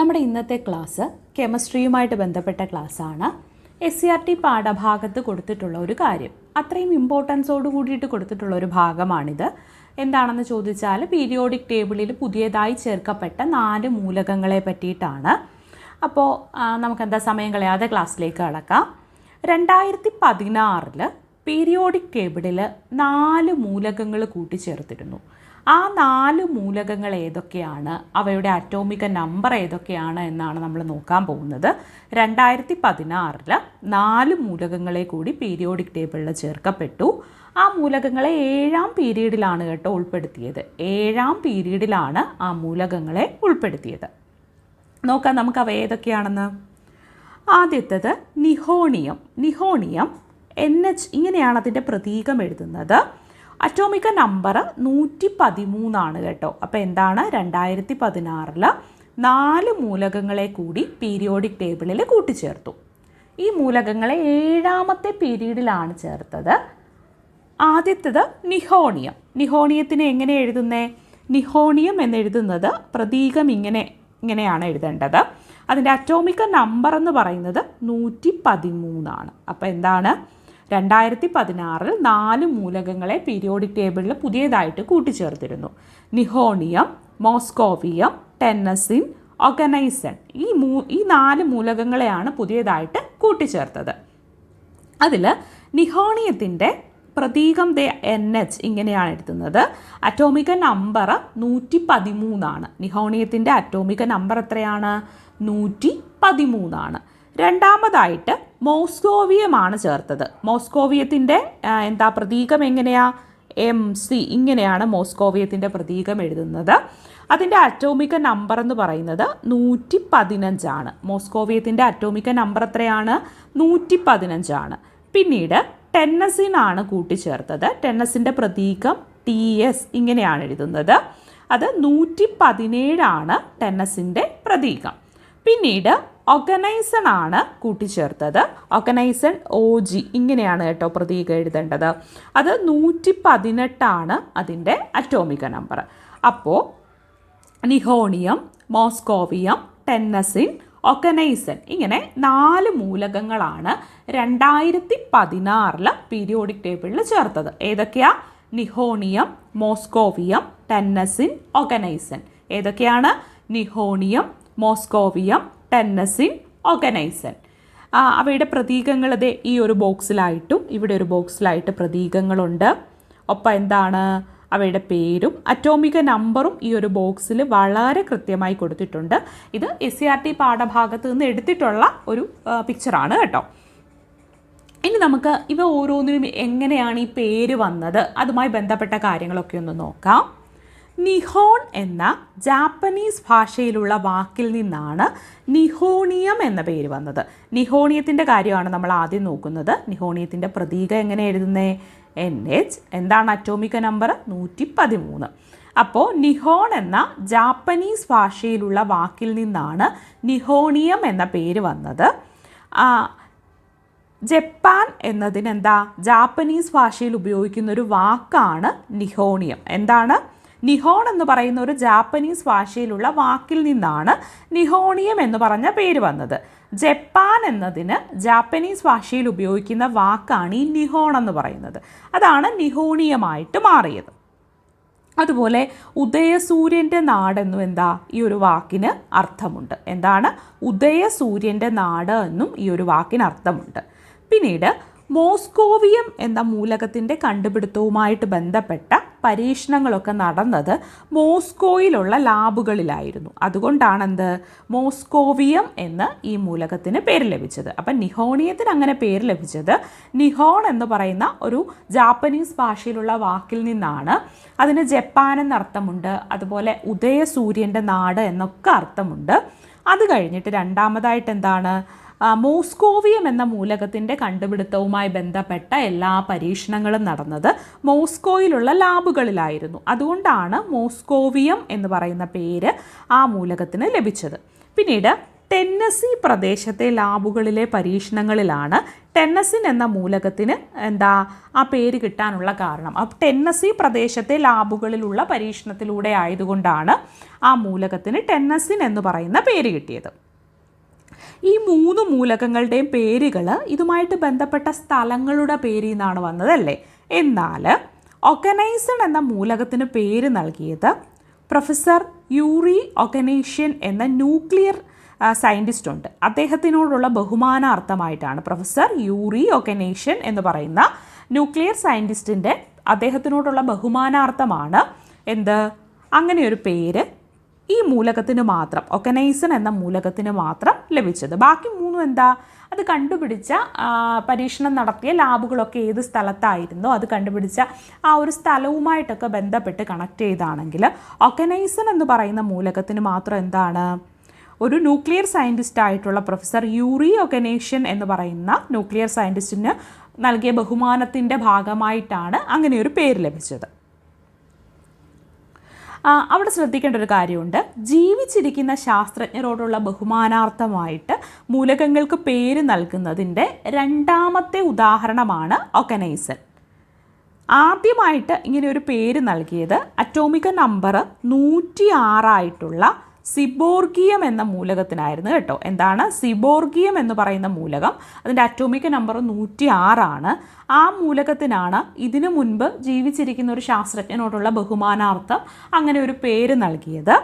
നമ്മുടെ ഇന്നത്തെ ക്ലാസ് കെമിസ്ട്രിയുമായിട്ട് ബന്ധപ്പെട്ട ക്ലാസ്സാണ്. എസ് സി ആർ ടി പാഠഭാഗത്ത് കൊടുത്തിട്ടുള്ള ഒരു കാര്യം. അത്രയും ഇമ്പോർട്ടൻസോട് കൂടിയിട്ട് കൊടുത്തിട്ടുള്ള ഒരു ഭാഗമാണിത്. എന്താണെന്ന് ചോദിച്ചാൽ പീരിയോഡിക് ടേബിളിൽ പുതിയതായി ചേർക്കപ്പെട്ട നാല് മൂലകങ്ങളെ പറ്റിയിട്ടാണ്. അപ്പോൾ നമുക്കെന്താ സമയം കളയാതെ ക്ലാസ്സിലേക്ക് കടക്കാം. രണ്ടായിരത്തി പതിനാറിൽ പീരിയോഡിക് ടേബിളിൽ നാല് മൂലകങ്ങൾ കൂട്ടിച്ചേർത്തിരുന്നു. ആ നാല് മൂലകങ്ങൾ ഏതൊക്കെയാണ്? അവയുടെ അറ്റോമിക നമ്പർ ഏതൊക്കെയാണ് എന്നാണ് നമ്മൾ നോക്കാൻ പോകുന്നത്. രണ്ടായിരത്തി പതിനാറിൽ നാല് മൂലകങ്ങളെ കൂടി പീരിയോഡിക് ടേബിളിൽ ചേർക്കപ്പെട്ടു. ആ മൂലകങ്ങളെ ഏഴാം പീരീഡിലാണ് കേട്ടോ ഉൾപ്പെടുത്തിയത്. ഏഴാം പീരീഡിലാണ് ആ മൂലകങ്ങളെ ഉൾപ്പെടുത്തിയത്. നോക്കാം നമുക്ക് അവ ഏതൊക്കെയാണെന്ന്. ആദ്യത്തേത് നിഹോണിയം. നിഹോണിയം എൻ എച്ച് ഇങ്ങനെയാണ് അതിന്റെ പ്രതീകം എഴുതുന്നത്. അറ്റോമിക നമ്പർ നൂറ്റി പതിമൂന്നാണ് കേട്ടോ. അപ്പോൾ എന്താണ്? രണ്ടായിരത്തി പതിനാറിൽ നാല് മൂലകങ്ങളെ കൂടി പീരിയോഡിക് ടേബിളിൽ കൂട്ടിച്ചേർത്തു. ഈ മൂലകങ്ങളെ ഏഴാമത്തെ പീരീഡിലാണ് ചേർത്തത്. ആദ്യത്തേത് നിഹോണിയം. നിഹോണിയത്തിനെ എങ്ങനെ എഴുതുന്നേ? നിഹോണിയം എന്നെഴുതുന്നത് പ്രതീകം ഇങ്ങനെ ഇങ്ങനെയാണ് എഴുതേണ്ടത്. അതിന്റെ അറ്റോമിക നമ്പർ എന്ന് പറയുന്നത് നൂറ്റി പതിമൂന്നാണ് അപ്പോൾ എന്താണ്? രണ്ടായിരത്തി പതിനാറിൽ നാല് മൂലകങ്ങളെ പീരിയോഡിക് ടേബിളിൽ പുതിയതായിട്ട് കൂട്ടിച്ചേർത്തിരുന്നു. നിഹോണിയം മോസ്കോവിയം ടെന്നസിൻ ഒഗനൈസൺ ഈ മൂ ഈ നാല് മൂലകങ്ങളെയാണ് പുതിയതായിട്ട് കൂട്ടിച്ചേർത്തത്. അതിൽ നിഹോണിയത്തിന്റെ പ്രതീകം ദേ എൻ എച്ച് ഇങ്ങനെയാണ് എഴുതുന്നത്. അറ്റോമിക നമ്പർ നൂറ്റി പതിമൂന്നാണ് നിഹോണിയത്തിന്റെ അറ്റോമിക നമ്പർ എത്രയാണ്? നൂറ്റി പതിമൂന്നാണ് രണ്ടാമതായിട്ട് മോസ്കോവിയമാണ് ചേർത്തത്. മോസ്കോവിയത്തിന്റെ എന്താ പ്രതീകം എങ്ങനെയാ? എം സി ഇങ്ങനെയാണ് മോസ്കോവിയത്തിന്റെ പ്രതീകം എഴുതുന്നത്. അതിന്റെ അറ്റോമിക നമ്പർ എന്ന് പറയുന്നത് നൂറ്റി പതിനഞ്ചാണ് മോസ്കോവിയത്തിന്റെ അറ്റോമിക നമ്പർ എത്രയാണ്? നൂറ്റി പതിനഞ്ചാണ് പിന്നീട് ടെന്നസിനാണ് കൂട്ടിച്ചേർത്തത്. ടെന്നസിന്റെ പ്രതീകം ടി എസ് ഇങ്ങനെയാണ് എഴുതുന്നത്. അത് നൂറ്റി പതിനേഴാണ് ടെന്നസിന്റെ പ്രതീകം. പിന്നീട് ഒഗനൈസൺ ആണ് കൂട്ടിച്ചേർത്തത്. ഒഗനൈസൺ ഒ ജി ഇങ്ങനെയാണ് കേട്ടോ പ്രതീകം എഴുതേണ്ടത്. അത് നൂറ്റി പതിനെട്ടാണ് അതിന്റെ അറ്റോമിക നമ്പർ അപ്പോൾ നിഹോണിയം മോസ്കോവിയം ടെന്നസിൻ ഒക്കനൈസൻ ഇങ്ങനെ നാല് മൂലകങ്ങളാണ് രണ്ടായിരത്തി പതിനാറിൽ പീരിയോഡിക് ടേബിളിൽ ചേർത്തത്. ഏതൊക്കെയാ? നിഹോണിയം മോസ്കോവിയം ടെന്നസിൻ ഓർഗനൈസൺ ഏതൊക്കെയാണ്? നിഹോണിയം മോസ്കോവിയം ടെന്നസിൻ ഒഗനൈസൻ ആ, അവയുടെ പ്രതീകങ്ങൾ ദേ ഈ ഒരു ബോക്സിലായിട്ടും ഇവിടെ ഒരു ബോക്സിലായിട്ട് പ്രതീകങ്ങളുണ്ട്. ഒപ്പം എന്താണ് അവയുടെ പേരും അറ്റോമിക നമ്പറും ഈ ഒരു ബോക്സിൽ വളരെ കൃത്യമായി കൊടുത്തിട്ടുണ്ട്. ഇത് എസ് സി ആർ ടി പാഠഭാഗത്ത് നിന്ന് എടുത്തിട്ടുള്ള ഒരു പിക്ചറാണ് കേട്ടോ. ഇനി നമുക്ക് ഇവ ഓരോന്നിനും എങ്ങനെയാണ് ഈ പേര് വന്നത് അതുമായി ബന്ധപ്പെട്ട കാര്യങ്ങളൊക്കെ ഒന്ന് നോക്കാം. നിഹോൺ എന്ന ജാപ്പനീസ് ഭാഷയിലുള്ള വാക്കിൽ നിന്നാണ് നിഹോണിയം എന്ന പേര് വന്നത്. നിഹോണിയത്തിന്റെ കാര്യമാണ് നമ്മൾ ആദ്യം നോക്കുന്നത്. നിഹോണിയത്തിന്റെ പ്രതീകം എങ്ങനെ എഴുതുന്നേ? എൻ എച്ച് എന്താണ് അറ്റോമിക നമ്പർ നൂറ്റി പതിമൂന്ന് അപ്പോൾ നിഹോൺ എന്ന ജാപ്പനീസ് ഭാഷയിലുള്ള വാക്കിൽ നിന്നാണ് നിഹോണിയം എന്ന പേര് വന്നത്. ജപ്പാൻ എന്നതിനെന്താ? ജാപ്പനീസ് ഭാഷയിൽ ഉപയോഗിക്കുന്ന ഒരു വാക്കാണ് നിഹോണിയം. എന്താണ്? നിഹോൺ എന്ന് പറയുന്ന ഒരു ജാപ്പനീസ് ഭാഷയിലുള്ള വാക്കിൽ നിന്നാണ് നിഹോണിയം എന്ന് പറഞ്ഞ പേര് വന്നത്. ജപ്പാൻ എന്നതിന് ജാപ്പനീസ് ഭാഷയിൽ ഉപയോഗിക്കുന്ന വാക്കാണ് ഈ നിഹോൺ എന്ന് പറയുന്നത്. അതാണ് നിഹോണിയമായിട്ട് മാറിയത്. അതുപോലെ ഉദയസൂര്യന്റെ നാടെന്നും എന്താ? ഈ ഒരു വാക്കിന് അർത്ഥമുണ്ട്. എന്താണ്? ഉദയസൂര്യന്റെ നാട് എന്നും ഈ ഒരു വാക്കിന് അർത്ഥമുണ്ട്. പിന്നീട് മോസ്കോവിയം എന്ന മൂലകത്തിന്റെ കണ്ടുപിടുത്തവുമായിട്ട് ബന്ധപ്പെട്ട പരീക്ഷണങ്ങളൊക്കെ നടന്നത് മോസ്കോയിലുള്ള ലാബുകളിലായിരുന്നു. അതുകൊണ്ടാണ് എന്ത് മോസ്കോവിയം എന്ന് ഈ മൂലകത്തിന് പേര് ലഭിച്ചത്. അപ്പം നിഹോണിയത്തിന് അങ്ങനെ പേര് ലഭിച്ചത് നിഹോൺ എന്ന് പറയുന്ന ഒരു ജാപ്പനീസ് ഭാഷയിലുള്ള വാക്കിൽ നിന്നാണ്. അതിന് ജപ്പാൻ എന്നർത്ഥമുണ്ട് അതുപോലെ ഉദയസൂര്യന്റെ നാട് എന്നൊക്കെ അർത്ഥമുണ്ട്. അത് കഴിഞ്ഞിട്ട് രണ്ടാമതായിട്ട് എന്താണ്? മോസ്കോവിയം എന്ന മൂലകത്തിന്റെ കണ്ടുപിടുത്തവുമായി ബന്ധപ്പെട്ട എല്ലാ പരീക്ഷണങ്ങളും നടന്നത് മോസ്കോയിലുള്ള ലാബുകളിലായിരുന്നു. അതുകൊണ്ടാണ് മോസ്കോവിയം എന്ന് പറയുന്ന പേര് ആ മൂലകത്തിന് ലഭിച്ചത്. പിന്നീട് ടെന്നസി പ്രദേശത്തെ ലാബുകളിലെ പരീക്ഷണങ്ങളിലാണ് ടെന്നസിൻ എന്ന മൂലകത്തിന് എന്താ ആ പേര് കിട്ടാനുള്ള കാരണം. അപ്പോൾ ടെന്നസി പ്രദേശത്തെ ലാബുകളിലുള്ള പരീക്ഷണത്തിലൂടെ ആയതുകൊണ്ടാണ് ആ മൂലകത്തിന് ടെന്നസിൻ എന്ന് പറയുന്ന പേര് കിട്ടിയത്. ഈ മൂന്ന് മൂലകങ്ങളുടെയും പേരുകൾ ഇതുമായിട്ട് ബന്ധപ്പെട്ട സ്ഥലങ്ങളുടെ പേരിൽ നിന്നാണ് വന്നതല്ലേ? എന്നാൽ ഒക്കനൈസൺ എന്ന മൂലകത്തിന് പേര് നൽകിയത് പ്രൊഫസർ യൂറി ഒക്കനേഷ്യൻ എന്ന ന്യൂക്ലിയർ സയന്റിസ്റ്റ് ഉണ്ട്. അദ്ദേഹത്തിനോടുള്ള ബഹുമാനാർത്ഥമായിട്ടാണ് പ്രൊഫസർ യൂറി ഒക്കനേഷ്യൻ എന്ന് പറയുന്ന ന്യൂക്ലിയർ സയന്റിസ്റ്റിന്റെ അദ്ദേഹത്തിനോടുള്ള ബഹുമാനാർത്ഥമാണ് എന്ത്? അങ്ങനെയൊരു പേര് ഈ മൂലകത്തിന് മാത്രം ഒക്കനൈസൺ എന്ന മൂലകത്തിന് മാത്രം ലഭിച്ചത്. ബാക്കി മൂന്നും എന്താ? അത് കണ്ടുപിടിച്ച പരീക്ഷണം നടത്തിയ ലാബുകളൊക്കെ ഏത് സ്ഥലത്തായിരുന്നോ? അത് കണ്ടുപിടിച്ച ആ ഒരു സ്ഥലവുമായിട്ടൊക്കെ ബന്ധപ്പെട്ട് കണക്ട് ചെയ്താണെങ്കിൽ ഒക്കനൈസൺ എന്ന് പറയുന്ന മൂലകത്തിന് മാത്രം എന്താണ്? ഒരു ന്യൂക്ലിയർ സയന്റിസ്റ്റ് ആയിട്ടുള്ള പ്രൊഫസർ യൂറി ഒക്കനേഷ്യൻ എന്ന് പറയുന്ന ന്യൂക്ലിയർ സയന്റിസ്റ്റിന് നൽകിയ ബഹുമാനത്തിന്റെ ഭാഗമായിട്ടാണ് അങ്ങനെ ഒരു പേര് ലഭിച്ചത്. അവിടെ ശ്രദ്ധിക്കേണ്ട ഒരു കാര്യമുണ്ട്. ജീവിച്ചിരിക്കുന്ന ശാസ്ത്രജ്ഞരോടുള്ള ബഹുമാനാർത്ഥമായിട്ട് മൂലകങ്ങൾക്ക് പേര് നൽകുന്നതിന്റെ രണ്ടാമത്തെ ഉദാഹരണമാണ് ഒക്കനൈസൻ ആദ്യമായിട്ട് ഇങ്ങനെ ഒരു പേര് നൽകിയത് അറ്റോമിക നമ്പർ നൂറ്റി ആറായിട്ടുള്ള സിബോർഗിയം എന്ന മൂലകത്തിനായിരുന്നു കേട്ടോ. എന്താണ്? സിബോർഗിയം എന്ന് പറയുന്ന മൂലകം. അതിന്റെ അറ്റോമിക് നമ്പർ നൂറ്റി ആറാണ് ആ മൂലകത്തിനാണ് ഇതിനു മുൻപ് ജീവിച്ചിരിക്കുന്ന ഒരു ശാസ്ത്രജ്ഞനോടുള്ള ബഹുമാനാർത്ഥം അങ്ങനെ ഒരു പേര് നൽകിയത്.